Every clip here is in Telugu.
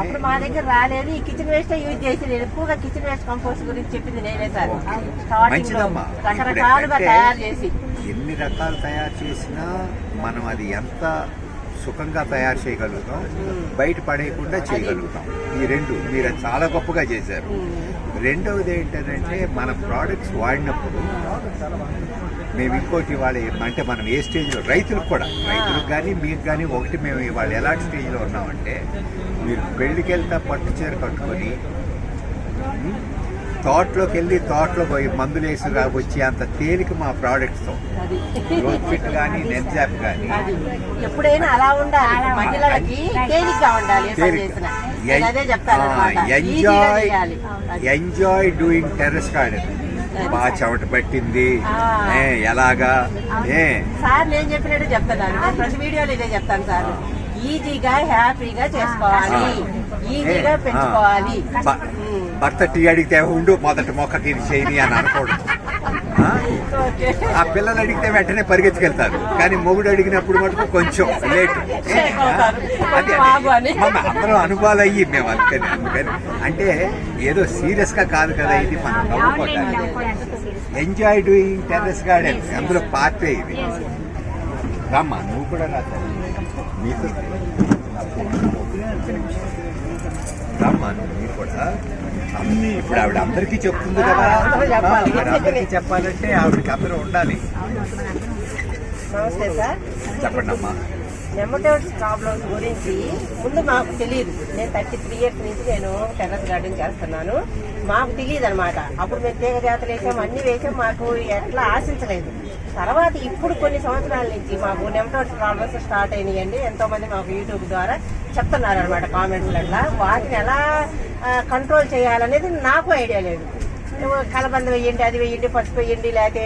అప్పుడు మా దగ్గర రాలేదు. ఈ కిచెన్ వేస్ట్ యూజ్ చేసి నేను ఎక్కువగా కిచెన్ వేస్ట్ కంపోస్ట్ గురించి చెప్పింది నేనే సార్. స్టార్టింగ్ రకరకాలుగా తయారు చేసి. ఎన్ని రకాలు తయారు చేసినా మనం అది ఎంత సుఖంగా తయారు చేయగలుగుతాం. బయట పడేయకుండా చేయగలుగుతాం. ఈ రెండు మీరు చాలా గొప్పగా చేశారు. రెండవది ఏంటంటే మన ప్రోడక్ట్స్ వాడినప్పుడు మేము ఇంకోటి ఇవాళ అంటే మనం ఏ స్టేజ్లో రైతులకు కూడా. రైతులకు కానీ మీకు కానీ ఒకటి మేము ఇవాళ ఎలాంటి స్టేజ్లో ఉన్నామంటే మీరు పెళ్ళికి వెళ్తా పట్టు చీర కట్టుకొని తోటలోకి వెళ్ళి తోటలో పోయి మందులు వేసి వచ్చి అంత తేలిక మా ప్రోడక్ట్స్తో. అది. గ్రోత్ ఫిట్ కానీ నెన్జాప్ కానీ అది. ఎప్పుడైనా అలా ఉండాలి. మహిళలకి ఉండాలి చెప్తాను enjoy enjoy doing terrace garden బాగా చెమట పట్టింది. ఎలాగా? ఏ? సార్ నేను చెప్పినట్టు చెప్తున్నాను. నేను ప్రతి వీడియోలో ఇదే చెప్తాను సార్. ఈజీగా హ్యాపీగా చేసుకోవాలి. ఈజీగా పెంచుకోవాలి. భర్త టీ అడిగితే ఉండు మొదటి మొక్కకి ఇది చేయని అని అనుకోవడం ఆ? పిల్లలు అడిగితే వెంటనే పరిగెత్తుకెళ్తారు. కానీ మొగుడు అడిగినప్పుడు మటుకు కొంచెం లేట్ ఆగు అని. అందరం అనుభవాలు అయ్యి మేము అందుకని అందుకని. అంటే ఏదో సీరియస్గా కాదు కదా ఇది మనం నవ్వుకోవడానికి ఎంజాయ్ డూయింగ్ టెర్రస్ గార్డెన్ అందులో పార్టీ ఇది. రామ్మా నువ్వు కూడా రా. తల్లి. నీకు మీరు కూడా అన్ని ఇప్పుడు ఆవిడ అందరికీ చెప్తుంది కదా. అందరికీ చెప్పాలంటే ఆవిడకి అందరూ ఉండాలి. నమస్తే సార్. చెప్పండి అమ్మా. నెమటోడ్స్ ప్రాబ్లమ్స్ గురించి ముందు మాకు తెలియదు నేను థర్టీ త్రీ ఇయర్స్ నుంచి నేను టెర్రస్ గార్డెన్ చేస్తున్నాను. మాకు తెలియదు అనమాట అప్పుడు మేము తీగ జాతలు వేసాం అన్ని వేసాం మాకు ఎట్లా ఆశించలేదు. తర్వాత ఇప్పుడు కొన్ని సంవత్సరాల నుంచి మాకు నెమటోడ్స్ ప్రాబ్లమ్స్ స్టార్ట్ అయినాయండి. ఎంతో మంది మాకు యూట్యూబ్ ద్వారా చెప్తున్నారు అనమాట కామెంట్లల్లో. వాటిని ఎలా కంట్రోల్ చేయాలనేది నాకు ఐడియా లేదు. కలబంద వేయండి అది వేయండి పసుపు వేయండి లేకపోతే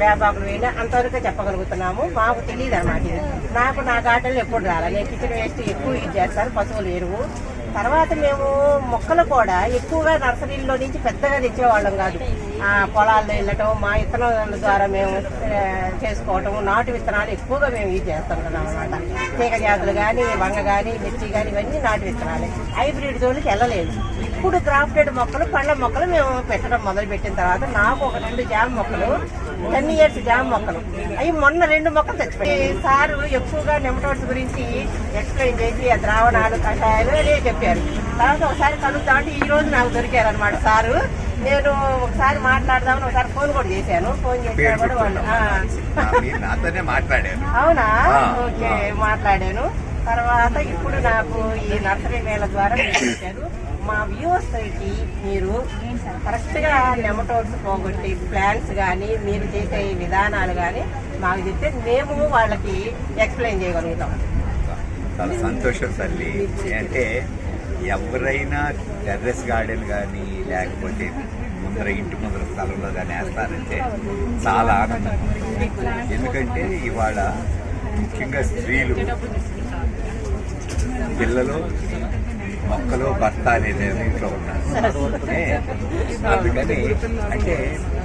వేపాకులు వేయండి అంతవరకు చెప్పగలుగుతున్నాము. మాకు తెలియదు అనమాట ఇది. నాకు నా గార్డెన్లో ఎప్పుడు రాలే. నేను కిచెన్ వేస్ట్ ఎక్కువ యూజ్ చేస్తాను పశువులు ఎరువు. తర్వాత మేము మొక్కలు కూడా ఎక్కువగా నర్సరీల్లో నుంచి పెద్దగా తెచ్చేవాళ్ళం కాదు. ఆ పొలాల్లో వెళ్ళటం మా విత్తనాల ద్వారా మేము చేసుకోవటం నాటు విత్తనాలు ఎక్కువగా మేము యూజ్ చేస్తాం కదా అనమాట తీగ జాతులు కానీ వంగ కానీ మిర్చి కానీ ఇవన్నీ నాటు విత్తనాలే. హైబ్రిడ్ జోలికి వెళ్ళలేదు. ఇప్పుడు క్రాఫ్టెడ్ మొక్కలు పళ్ళ మొక్కలు మేము పెట్టడం మొదలు పెట్టిన తర్వాత నాకు ఒక రెండు జామ మొక్కలు టెన్ ఇయర్స్ జామ మొక్కలు. అవి మొన్న రెండు మొక్కలు తెచ్చిపోయి సారు ఎక్కువగా నెమటోడ్స్ గురించి ఎక్స్ప్లెయిన్ చేసి ఆ ద్రావణాలు కషాయాలు అదే చెప్పారు. తర్వాత ఒకసారి కలుగుతా అంటే ఈ రోజు నాకు దొరికారు అనమాట సారు. నేను ఒకసారి మాట్లాడదామని ఒకసారి ఫోన్ కూడా చేశాను. ఫోన్ పేరు చేసినప్పుడు వాళ్ళు అవునా. ఓకే మాట్లాడాను. తర్వాత ఇప్పుడు నాకు ఈ నర్సరీ మేళ ద్వారా చెప్పారు మా వ్యూవర్స్కి మీరు కరెక్ట్గా నెమటోడ్స్ పోగొట్టి ప్లాన్స్ కానీ మీరు చేసే విధానాలు కానీ మాకు చెప్తే మేము వాళ్ళకి ఎక్స్ప్లెయిన్ చేయగలుగుతాం. చాలా సంతోషం తల్లి. అంటే ఎవరైనా టెర్రస్ గార్డెన్ కానీ లేకపోతే ముందర ఇంటి ముందర స్థలంలో కానీ వేస్తారంటే చాలా ఆనందం. ఎందుకంటే ఇవాళ ముఖ్యంగా స్త్రీలు పిల్లలు మొక్కలు భర్త అనేది ఇంట్లో ఉన్నారు. అందుకని అంటే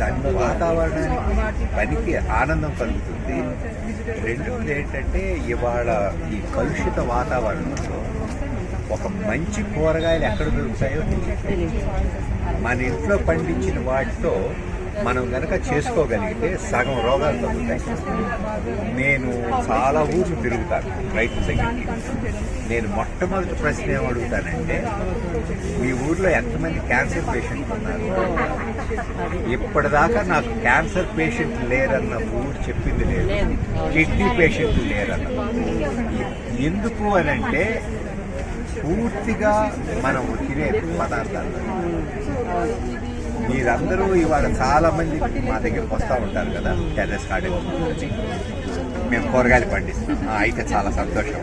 దాని వాతావరణానికి పనికి ఆనందం కలుగుతుంది. రెండవది ఏంటంటే ఇవాళ ఈ కలుషిత వాతావరణంలో ఒక మంచి కూరగాయలు ఎక్కడ దొరుకుతాయో మన ఇంట్లో పండించిన వాటితో మనం కనుక చేసుకోగలిగితే సగం రోగాలు తగ్గుతాయి. నేను చాలా ఊర్లు తిరుగుతాను రైతు దగ్గరికి. నేను మొట్టమొదటి ప్రశ్న ఏం అడుగుతానంటే మీ ఊర్లో ఎంతమంది క్యాన్సర్ పేషెంట్ ఉన్నారు? ఇప్పటిదాకా నాకు క్యాన్సర్ పేషెంట్ లేరన్న ఊరు చెప్పింది లేదు. లేదు. కిడ్నీ పేషెంట్ లేరన్న ఎందుకు అని అంటే పూర్తిగా మనం తినే పదార్థాలు. మీరందరూ ఇవాళ చాలా మంది మా దగ్గరకు వస్తూ ఉంటారు కదా టెర్రస్ గార్డెన్ మేము కూరగాయలు పండిస్తాం. ఆ, అయితే చాలా సంతోషం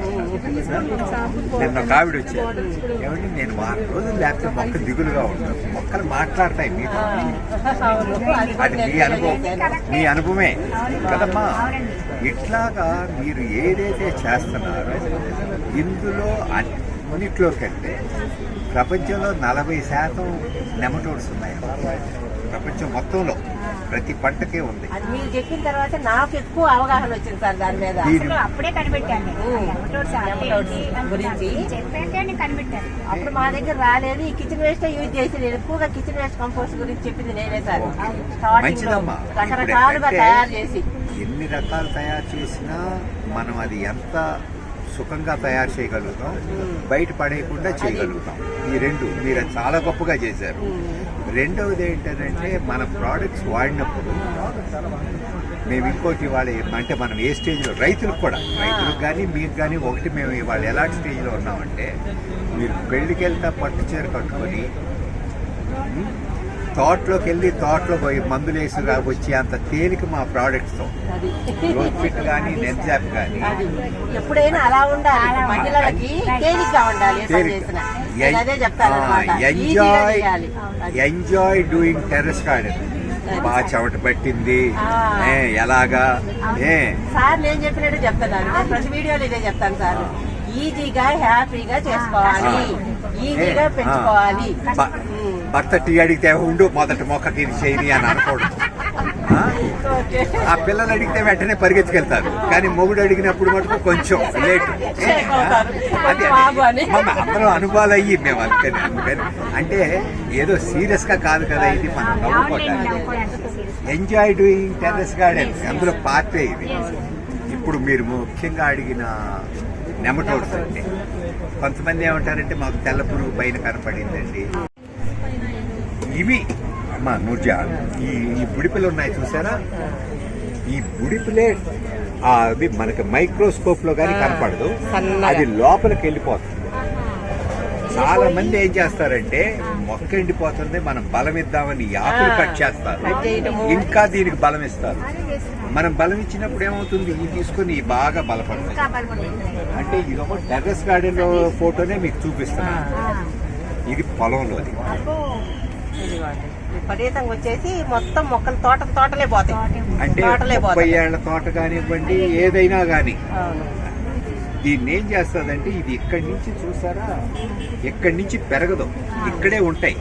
నిన్న ఒక ఆవిడ వచ్చారు. ఏమంటే నేను వారం రోజులు లేకపోతే మొక్క దిగులుగా ఉంటాను మొక్కలు మాట్లాడతాయి మీ అది మీ అనుభవం. మీ అనుభవమే. కదమ్మా ఇట్లాగా మీరు ఏదైతే చేస్తున్నారో ఇందులో అన్నిట్లోకి అన్నిట్లో ప్రపంచంలో నలభై శాతం నెమటోడ్స్ ఉన్నాయి. ప్రపంచం మొత్తంలో ప్రతి పంటకే ఉంది. అది మీరు చెప్పిన తర్వాత నాకు ఎక్కువ అవగాహన వచ్చింది సార్ దాని మీద. అసలు అప్పుడే కనిపెట్టాను. నెమటోడ్స్ గురించి. చెప్పాకే నేను కనిపెట్టాను. అప్పుడు మా దగ్గర రాలేదు. ఈ కిచెన్ వేస్ట్ యూజ్ చేసి నేను ఎక్కువగా కిచెన్ వేస్ట్ కంపోస్ట్ గురించి చెప్పింది నేనే సార్. స్టార్టింగ్. రకరకాలుగా తయారు చేసి. ఎన్ని రకాలు తయారు చేసినా మనం అది ఎంత సుఖంగా తయారు చేయగలుగుతాం. బయట పడేయకుండా చేయగలుగుతాం. ఈ రెండు మీరు చాలా గొప్పగా చేశారు. రెండవది ఏంటంటే మన ప్రోడక్ట్స్ వాడినప్పుడు మేము ఇంకోటి ఇవాళ అంటే మనం ఏ స్టేజ్లో రైతులకు కూడా రైతులకు కానీ మీకు కానీ ఒకటి మేము ఇవాళ ఎలాంటి స్టేజ్లో ఉన్నామంటే మీరు పెళ్ళికి వెళ్తా పట్టు చీర కట్టుకొని ఉమ్, తోటలోకి వెళ్ళి తోటలో పోయి మందులు వేసి వచ్చి అంత తేలిక మా ప్రోడక్ట్స్తో. ఫిట్ కానీ నెన్జాప్ కానీ అది. ఎప్పుడైనా అలా ఉండాలి. మహిళలకి ఉండాలి చెప్తాను enjoy enjoy doing terrace garden బాగా చెమట పట్టింది. ఎలాగా? ఏ. సార్ నేను చెప్పినట్టు చెప్తున్నాను నేను ప్రతి వీడియోలో ఇదే చెప్తాను సార్. ఈజీగా హ్యాపీగా చేసుకోవాలి. ఈజీగా పెంచుకోవాలి. భర్త టీ అడిగితే ఉండు మొదటి మొక్కకి ఇది చేయని అని అనకూడదు ఆ? పిల్లలు అడిగితే వెంటనే పరిగెత్తుకెళ్తారు. కానీ మొగుడు అడిగినప్పుడు మటుకు కొంచెం లేట్. అదే. మన అందరం అనుభవాలు అయ్యి మేము అందుకని అందుకని. అంటే ఏదో సీరియస్గా కాదు కదా ఇది మనం నవ్వుకోవడానికి ఎంజాయ్ డూయింగ్ టెర్రస్ గార్డెన్ అందులో పార్టీ ఇది. ఇప్పుడు మీరు ముఖ్యంగా అడిగిన నెమటోడ్స్ అంటే కొంతమంది ఏమంటారంటే మాకు తెల్ల పురుగు పైన కనపడిందండి. ఇవి అమ్మా నుర్జా ఈ ఈ బుడిపిలు ఉన్నాయి చూసారా? ఈ బుడిపిలే అది మనకి మైక్రోస్కోప్లో కానీ కనపడదు. అది లోపలికి వెళ్ళిపోతుంది. చాలా మంది ఏం చేస్తారంటే మొక్క ఎండిపోతుంది మనం బలం ఇద్దామని ఆకులు కట్ చేస్తారు. ఇంకా దీనికి బలం ఇస్తారు. మనం బలం ఇచ్చినప్పుడు ఏమవుతుంది? ఇది తీసుకొని బాగా బలపడుతుంది అంటే ఇది ఒక టెర్రస్ గార్డెన్లో ఫోటోనే మీకు చూపిస్తున్నా. ఇది పొలంలోది ఇదిగోండి. విపరీతంగా వచ్చేసి మొత్తం మొక్కలు తోట తోటలే పోతాయి. అంటే తోటలే పోతాయి. ఏళ్ళ తోట కానివ్వండి ఏదైనా కానీ. దీన్ని ఏం చేస్తుందంటే ఇది ఇక్కడి నుంచి చూసారా? ఇక్కడి నుంచి పెరగదు. ఇక్కడే ఉంటాయి.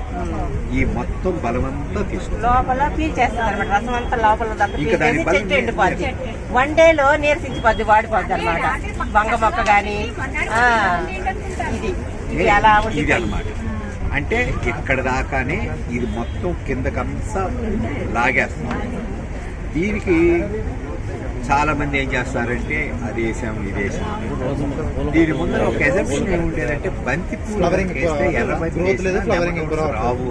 ఈ మొత్తం బలమంతా తీసుకుంటాం లోపల పీల్చేస్తారు అనమాట రసం అంతా లోపల దగ్గర ఇంకా దాని పీల్చేసి బలం చెట్టు ఎండిపోద్ది. వన్ డే లో నీరసించిపోద్ది వాడిపోద్ది అనమాట బంగ మొక్క గాని ఆ, ఇది. అన్నమాట. అంటే ఇక్కడ దాకానే ఇది మొత్తం కిందకంతా లాగేస్తాం దీనికి చాలా మంది ఏం చేస్తారంటే అది వేసాం ఇది వేసాం. దీని ముందర ఒక ఎజంప్షన్ ఏమి ఉండేదంటే బంతి పూలు ఎర్ర బంతి రావు.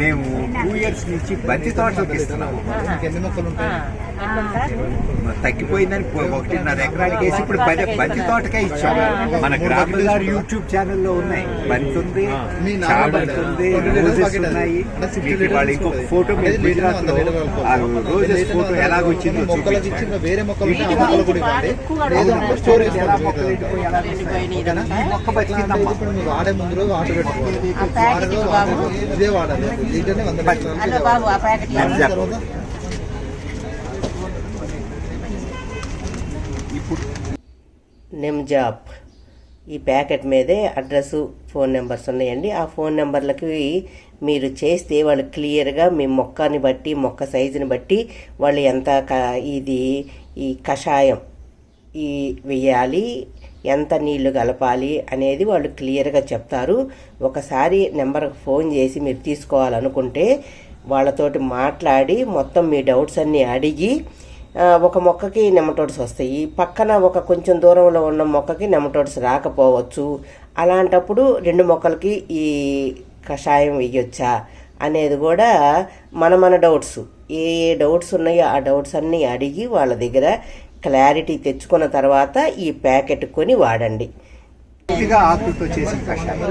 మేము టూ ఇయర్స్ నుంచి బంతి తోటలకు ఇస్తున్నాము. తగ్గిపోయిందని ఒకటిన్నర ఎకరానికి వేసి ఇప్పుడు పది బంతి తోటకే ఇచ్చాం. మన గ్రామ గారు యూట్యూబ్ ఛానల్లో ఉన్నాయి. బంతి ఉంది చామంతి ఉంది రోజెస్. ఉన్నాయి. వాళ్ళ ఇంకొక. ఫోటో గుజరాత్లో ఆ. రోజెస్ ఫోటో ఎలాగొచ్చిందో చూపించాను ఇచ్చిన వేరే మొక్కలు. మొక్క స్టోరేజ్ ఎలా ఎలా బతికిందమ్మా వాడే ముందు వాటర్ పెట్టుకోవాలి. ఇదే వాడాలి. బాబు ఆ ప్యాకెట్ నేను ఇవ్వండి. చెప్పను. తర్వాత ఇప్పుడు? నిమ్జాప్. ఈ ప్యాకెట్ మీదే అడ్రస్ ఫోన్ నెంబర్స్ ఉన్నాయండి. ఆ ఫోన్ నెంబర్లకి మీరు చేస్తే వాళ్ళు క్లియర్గా మీ మొక్కని బట్టి మొక్క సైజుని బట్టి వాళ్ళు ఎంత క- ఇది ఈ కషాయం ఈ వెయ్యాలి ఎంత నీళ్ళు కలపాలి అనేది వాళ్ళు క్లియర్గా చెప్తారు. ఒకసారి నెంబర్కి ఫోన్ చేసి మీరు తీసుకోవాలనుకుంటే వాళ్ళతోటి మాట్లాడి మొత్తం మీ డౌట్స్ అన్నీ అడిగి ఒక మొక్కకి నెమటోడ్స్ వస్తాయి. పక్కన ఒక కొంచెం దూరంలో ఉన్న మొక్కకి నెమటోడ్స్ రాకపోవచ్చు. అలాంటప్పుడు రెండు మొక్కలకి ఈ కషాయం వేయొచ్చా అనేది కూడా మన మన డౌట్స్. ఏ ఏ డౌట్స్ ఉన్నాయో ఆ డౌట్స్ అన్నీ అడిగి వాళ్ళ దగ్గర క్లారిటీ తెచ్చుకున్న తర్వాత ఈ ప్యాకెట్ కొని వాడండి. పూర్తిగా ఆకులతో చేసిన కషాయం.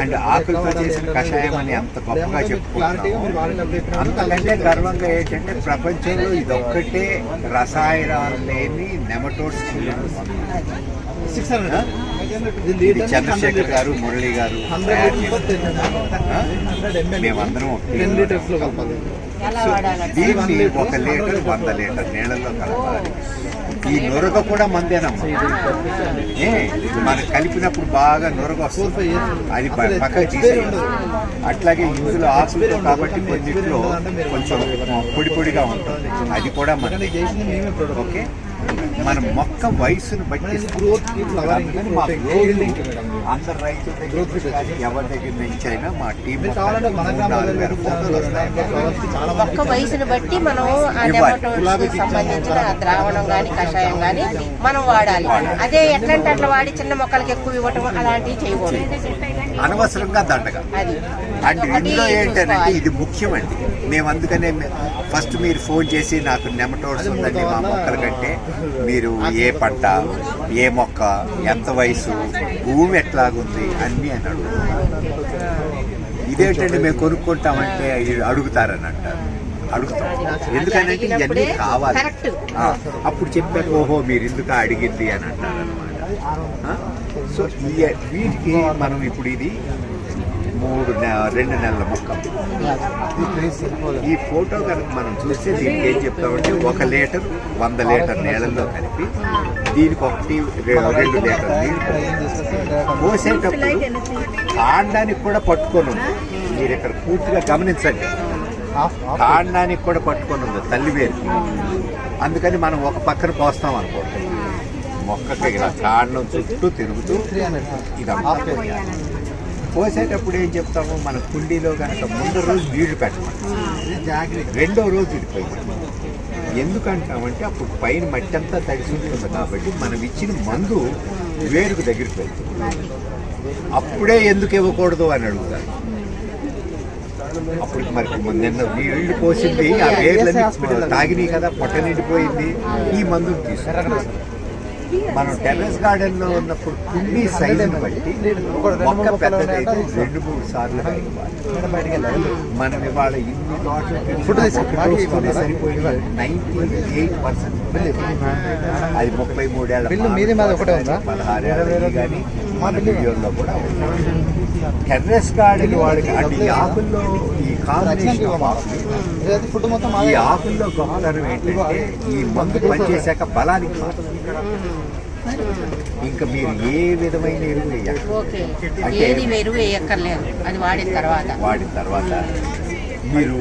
అండ్ ఆకులతో చేసిన కషాయం అని అంత గొప్పగా చెప్పుకుంటున్నాం అంతకంటే గర్వంగా ఏంటంటే ప్రపంచంలో ఇదొక్కటే రసాయనాలు లేని నెమటోడ్స్ ఇది చంద్రశేఖర్ గారు మురళి గారు మేమందరం దీన్ని ఒక లీటర్ వంద లీటర్ నీళ్ళలో కలపాలి. ఈ నొరగ కూడా మందేనమ్మా. ఏ మనం కలిపినప్పుడు బాగా నొరగ వస్తుంది. అది పక్క పక్కకి తీసేయాలి అట్లాగే ఇందులో ఆకులతో కాబట్టి కొన్నిట్లో కొంచెం పొడి పొడిగా ఉంటుంది. అది కూడా మన ఓకే? మన మొక్క వయసును బట్టి గ్రోత్ అందరు రైతుల దగ్గర కానీ ఎవరి దగ్గర నుంచి అయినా మా టీం మీరు కావాలంటే మన గ్రామాల్లో యూట్యూబ్ ఛానల్ చూడండి ఫ్లవర్స్కి చాలా మంది ఒక్క వయసుని బట్టి మనం సంబంధించిన ద్రావణం గాని కషాయం గాని మనం వాడాలి. అదే ఎట్లంటే అట్లా వాడి చిన్న మొక్కలకి ఎక్కువ ఇవ్వటం అలాంటివి చేయకూడదు. అనవసరంగా దండగా. అది. అండ్ ఇందులో ఏంటంటే. ఇది ముఖ్యమండి. మేము అందుకనే ఫస్ట్ మీరు ఫోన్ చేసి నాకు నెమటోడ్స్ ఉందండి మా మొక్కల కంటే. మీరు ఏ పంట ఏ మొక్క ఎంత వయసు భూమి ఎట్లాగుంది అన్నీ అని అడుగుతారు. ఇదేంటండి మేము కొనుక్కుంటామంటే అడుగుతారని అంటారు అడుగుతాం. ఎందుకంటే ఇవన్నీ కావాలి. అప్పుడు చెప్పాక ఓహో మీరు ఎందుకు అడిగింది అని అంటారు అనమాట సో ఈ వీటికి మనం ఇప్పుడు ఇది మూడు నె- రెండు నెలల మొక్క ఈ ఫోటో కనుక మనం చూస్తే దీనికి ఏం చెప్తామంటే ఒక లీటర్ వంద లీటర్ నీళ్ళల్లో కలిపి దీనికి ఒకటి రెండు లీటర్ నీళ్ళు పోసేటప్పుడు కాండానికి కూడా పట్టుకొని ఉంది. మీరు ఇక్కడ పూర్తిగా గమనించండి. కాండానికి కూడా పట్టుకొని ఉంది తల్లి వేరు. అందుకని మనం ఒక పక్కన పోస్తాం అనుకోండి. మొక్కకి ఇలా కాండం చుట్టూ తిరుగుతూ ఇదంతా. పోయాలి. పోసేటప్పుడు ఏం చెప్తాము? మన కుండీలో కనుక ముందు రోజు నీళ్ళు పెట్టమని. రెండో రోజు ఇది పోయింది ఎందుకంటామంటే అప్పుడు పైన మట్టి అంతా తడిసి ఉంటుంది కాబట్టి మనం ఇచ్చిన మందు వేరుకు దగ్గరికి వెళ్తుంది అప్పుడే ఎందుకు ఇవ్వకూడదు అని అడుగుతారు. అప్పుడు మరి నిన్న నీళ్ళు పోసింది ఆ వేర్లన్నీ తాగినాయి కదా పొట్ట నిండిపోయింది. ఈ మందును తీసుకున్నారు మనం టెర్రస్ గార్డెన్లో ఉన్నప్పుడు కుండీ సైజుని బట్టి మొక్క పెద్దదైతే రెండు మూడు సార్లు. మనం ఇవాళ ఇన్ని ఫుడ్ తీసుకు- సరిపోయింది నైన్టీ ఎయిట్ పర్సెంట్ అది ముప్పై ఉందా? పదహారేళ్ళ కానీ మన వీడియోలో కూడా టెర్రస్ గార్డెన్ వాడికి అంటే ఈ ఆకుల్లో ఈ కాంబినేషన్ ఈ. ఆకుల్లో గొప్పతనం ఏంటంటే ఈ మందు పనిచేశాక బలానికి. ఇంకా మీరు ఏ విధమైన ఎరువు అంటే- వేయక్కర్లేదు. అది వాడిన తర్వాత. వాడిన తర్వాత మీరు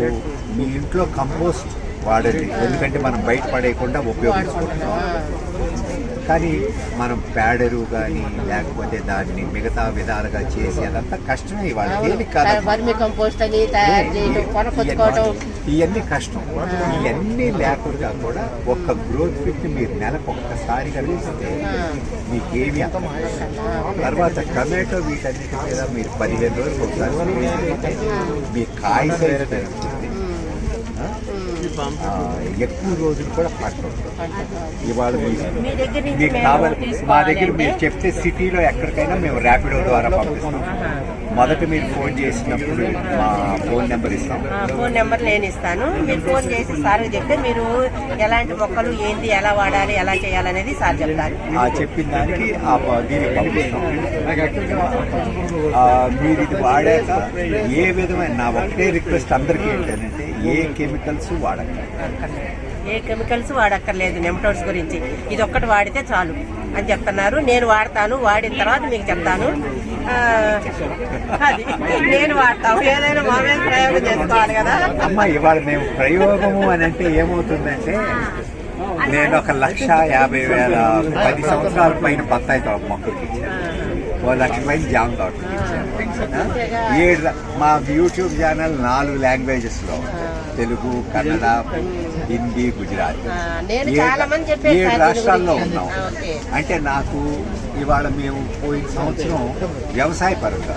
మీ ఇంట్లో కంపోస్ట్ వాడండి. ఎందుకంటే మనం బయట పడేయకుండా ఉపయోగించుకుంటాం. కానీ మనం ప్యాడరు కానీ లేకపోతే దాన్ని మిగతా విధాలుగా చేసి అదంతా కష్టమే. ఇవాళ తేలిక కాదు వర్మి కంపోస్ట్ అని తయారు చేయడం కొనకొచ్చుకోవడం ఇవన్నీ కష్టం. ఇవన్నీ లేకుండా కూడా ఒక్క గ్రోత్ ఫిట్ మీరు నెలకు ఒక్కసారి కలిగిస్తే మీకేమి. తర్వాత టమాటో వీటన్నిటి మీద మీరు పదిహేను రోజులు ఒకసారి మీ కాయ సైజు పెరుగుతుంది. ఆ, ఎక్కువ రోజులు కూడా ఇవాళ మీ దగ్గర నుంచి మీకు కావాలి మా దగ్గర మీరు చెప్తే సిటీలో ఎక్కడికైనా మేము ర్యాపిడో ద్వారా పంపిస్తాం. మొదట మీరు ఫోన్ చేసినప్పుడు మా ఫోన్ నెంబర్ ఇస్తాం. ఫోన్ నెంబర్ నేను ఇస్తాను. మీరు ఫోన్ చేసి సార్ చెప్తే మీరు ఎలాంటి మొక్కలు ఏంటి ఎలా వాడాలి ఎలా చేయాలనేది సార్ చెప్తారు. ఆ చెప్పిన దానికి ఆ ప- దీనికి పంపిస్తాం. ఆ, మీరు ఇది వాడాక ఏ విధమైన నా ఒకటే రిక్వెస్ట్ అందరికీ ఏంటంటే ఏ కెమికల్స్ వాడకండి ఏ కెమికల్స్ వాడక్కర్లేదు నెమటోడ్స్ గురించి. ఇది ఒక్కటి వాడితే చాలు అని చెప్తున్నారు. నేను వాడతాను వాడిన తర్వాత మీకు చెప్తాను. అది నేను వాడతాం. ఏదైనా మా ప్రయోగం చేసుకోవాలి కదా. అమ్మ ఇవాళ మేము ప్రయోగము అని అంటే ఏమవుతుందంటే నేను ఒక లక్ష యాభై వేల పది సంవత్సరాల పైన బత్తాయి తోట మొక్కలకి ఇచ్చాను ఓ లక్ష జామ ఇచ్చాను ఏడు మా యూట్యూబ్ ఛానల్ నాలుగు లాంగ్వేజెస్లో ఉంది. తెలుగు కన్నడ హిందీ గుజరాతీ ఏడు- రాష్ట్రాల్లో. ఉన్నాం. అంటే నాకు ఇవాళ మేము పోయిన సంవత్సరం వ్యవసాయ పరంగా